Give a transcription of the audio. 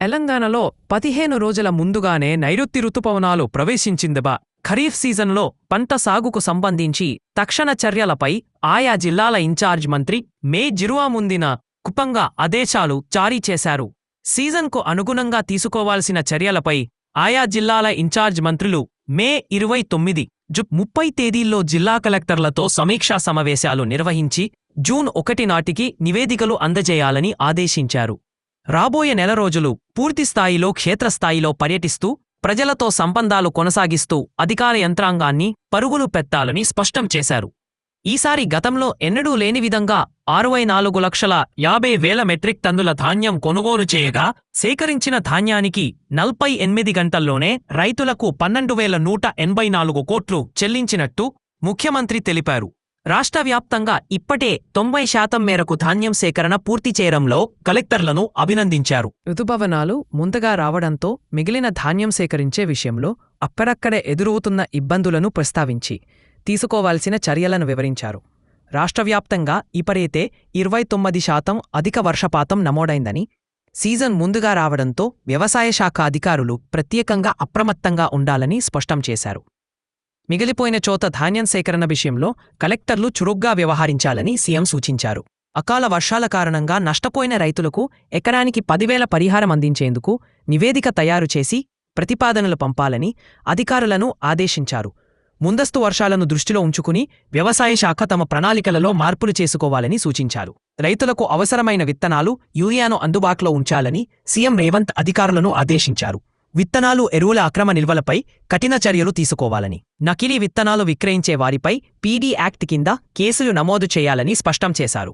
తెలంగాణలో పదిహేను రోజుల ముందుగానే నైరుతి రుతుపవనాలు ప్రవేశించిందిబా. ఖరీఫ్ సీజన్లో పంట సాగుకు సంబంధించి తక్షణ చర్యలపై ఆయా జిల్లాల ఇన్ఛార్జ్ మంత్రి మే జిరువా ముందిన కుపంగా ఆదేశాలు జారీ చేశారు. సీజన్కు అనుగుణంగా తీసుకోవాల్సిన చర్యలపై ఆయా జిల్లాల ఇన్ఛార్జ్ మంత్రులు మే ఇరవై తొమ్మిది జు ముప్పై తేదీల్లో జిల్లా కలెక్టర్లతో సమీక్షా సమావేశాలు నిర్వహించి జూన్ ఒకటి నాటికి నివేదికలు అందజేయాలని ఆదేశించారు. రాబోయే నెల రోజులు పూర్తిస్థాయిలో క్షేత్రస్థాయిలో పర్యటిస్తూ ప్రజలతో సంబంధాలు కొనసాగిస్తూ అధికార యంత్రాంగాన్ని పరుగులు పెట్టాలని స్పష్టం చేశారు. ఈసారి గతంలో ఎన్నడూ లేని విధంగా అరవై నాలుగు లక్షల యాభై వేల మెట్రిక్ టన్నుల ధాన్యం కొనుగోలు చేయగా సేకరించిన ధాన్యానికి నలభై ఎనిమిది గంటల్లోనే రైతులకు పన్నెండు వేల నూట ఎనభై నాలుగు కోట్లు చెల్లించినట్టు ముఖ్యమంత్రి తెలిపారు. రాష్ట్ర వ్యాప్తంగా ఇప్పటే తొంభై శాతం మేరకు ధాన్యం సేకరణ పూర్తి చేయడంలో కలెక్టర్లను అభినందించారు. ఋతుభవనాలు ముందుగా రావడంతో మిగిలిన ధాన్యం సేకరించే విషయంలో అక్కడక్కడే ఎదురవుతున్న ఇబ్బందులను ప్రస్తావించి తీసుకోవాల్సిన చర్యలను వివరించారు. రాష్ట్రవ్యాప్తంగా వ్యాప్తంగా ఇరవై తొమ్మిది శాతం అధిక వర్షపాతం నమోడైందని సీజన్ ముందుగా రావడంతో వ్యవసాయ శాఖ అధికారులు ప్రత్యేకంగా అప్రమత్తంగా ఉండాలని స్పష్టం చేశారు. మిగిలిపోయిన చోత ధాన్యం సేకరణ విషయంలో కలెక్టర్లు చురుగ్గా వ్యవహరించాలని సీఎం సూచించారు. అకాల వర్షాల కారణంగా నష్టపోయిన రైతులకు ఎకరానికి పదివేల పరిహారం అందించేందుకు నివేదిక తయారు చేసి ప్రతిపాదనలు పంపాలని అధికారులను ఆదేశించారు. ముందస్తు వర్షాలను దృష్టిలో ఉంచుకుని వ్యవసాయ శాఖ తమ ప్రణాళికలలో మార్పులు చేసుకోవాలని సూచించారు. రైతులకు అవసరమైన విత్తనాలు యూరియాను అందుబాటులో ఉంచాలని సీఎం రేవంత్ అధికారులను ఆదేశించారు. విత్తనాలు ఎరువుల అక్రమ నిల్వలపై కఠిన చర్యలు తీసుకోవాలని. నకిలీ విత్తనాలు విక్రయించే వారిపై పీడీ యాక్ట్ కింద కేసులు నమోదు చేయాలని స్పష్టం చేశారు.